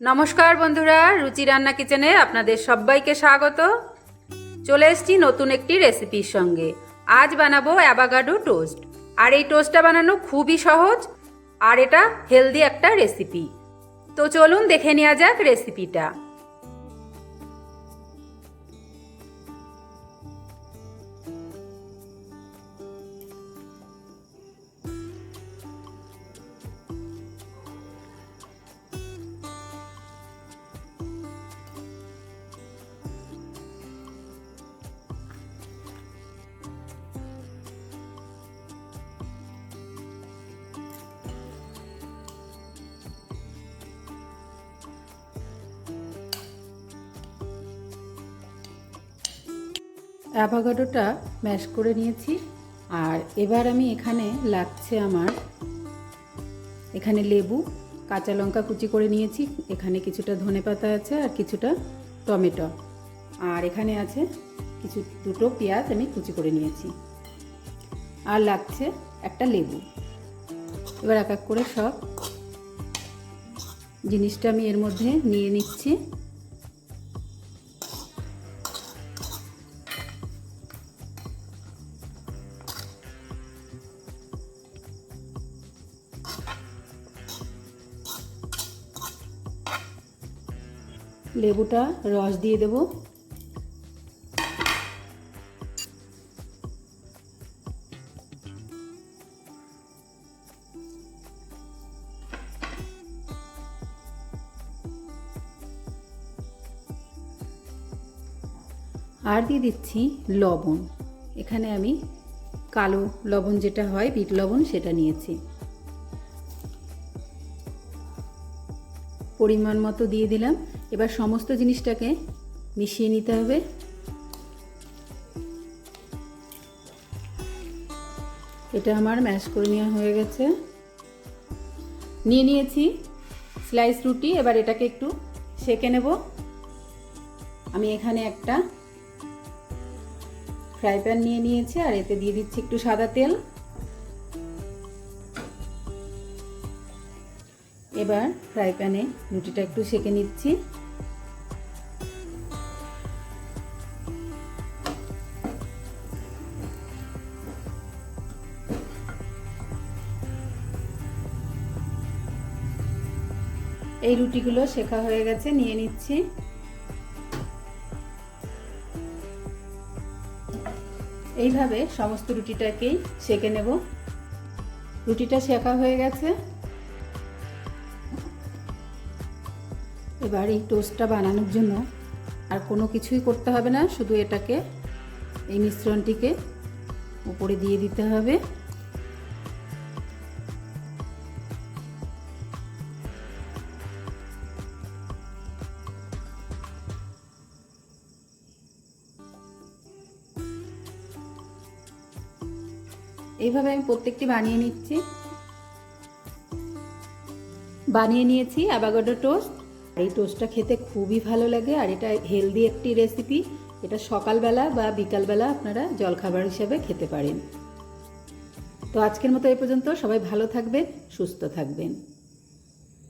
নমস্কার বন্ধুরা, রুচি রান্না কিচেনে আপনাদের সবাইকে স্বাগত। চলে এসছি নতুন একটি রেসিপির সঙ্গে। আজ বানাবো অ্যাবাগাডো টোস্ট। আর এই টোস্টটা বানানো খুবই সহজ, আর এটা হেলদি একটা রেসিপি। তো চলুন দেখে নেওয়া যাক রেসিপিটা। অ্যাভাগাডোটা ম্যাশ করে নিয়েছি। আর এবার আমি এখানে লাগছে আমার এখানে লেবু, কাঁচা লঙ্কা কুচি করে নিয়েছি। এখানে কিছুটা ধনে পাতা আছে আর কিছুটা টমেটো। আর এখানে আছে কিছু দুটো পেঁয়াজ আমি কুচি করে নিয়েছি। আর লাগছে একটা লেবু। এবার এক এক করে সব জিনিসটা আমি এর মধ্যে নিয়ে নিচ্ছি। লেবুটা রস দিয়ে দেব। আর দিয়ে দিচ্ছি লবণ। এখানে আমি কালো লবণ যেটা হয়, বিট লবণ সেটা নিয়েছি। পরিমাণ মতো দিয়ে দিলাম। এবার সমস্ত জিনিসটাকে মিশিয়ে নিতে হবে। এটা আমার ম্যাশ করে নেওয়া হয়ে গেছে। নিয়ে নিয়েছি স্লাইস রুটি। এবার এটাকে একটু সেকে নেব। আমি এখানে একটা ফ্রাই প্যান নিয়ে নিয়েছি, আর এতে দিয়ে দিচ্ছি একটু সাদা তেল। এবার ফ্রাই প্যানে রুটিটা একটু সেকে নিচ্ছি। এই রুটিগুলো শেখা হয়ে গেছে, নিয়ে নিচ্ছি। এইভাবে সমস্ত রুটিটাকেই সেকে নেব। রুটিটা শেখা হয়ে গেছে। এবার এই টোস্টটা বানানোর জন্য আর কোনো কিছুই করতে হবে না, শুধু এটাকে, এই মিশ্রণটিকে উপরে দিয়ে দিতে হবে। এইভাবে আমি প্রত্যেকটি বানিয়ে নিচ্ছি। বানিয়ে নিয়েছি অ্যাভাগাডো টোস্ট। এই টোস্টটা খেতে খুবই ভালো লাগে আর এটা হেলদি একটি রেসিপি এটা সকালবেলা বা বিকালবেলা আপনারা জলখাবার হিসাবে খেতে পারেন। তো আজকের মতো এই পর্যন্ত সবাই ভালো থাকবেন, সুস্থ থাকবেন।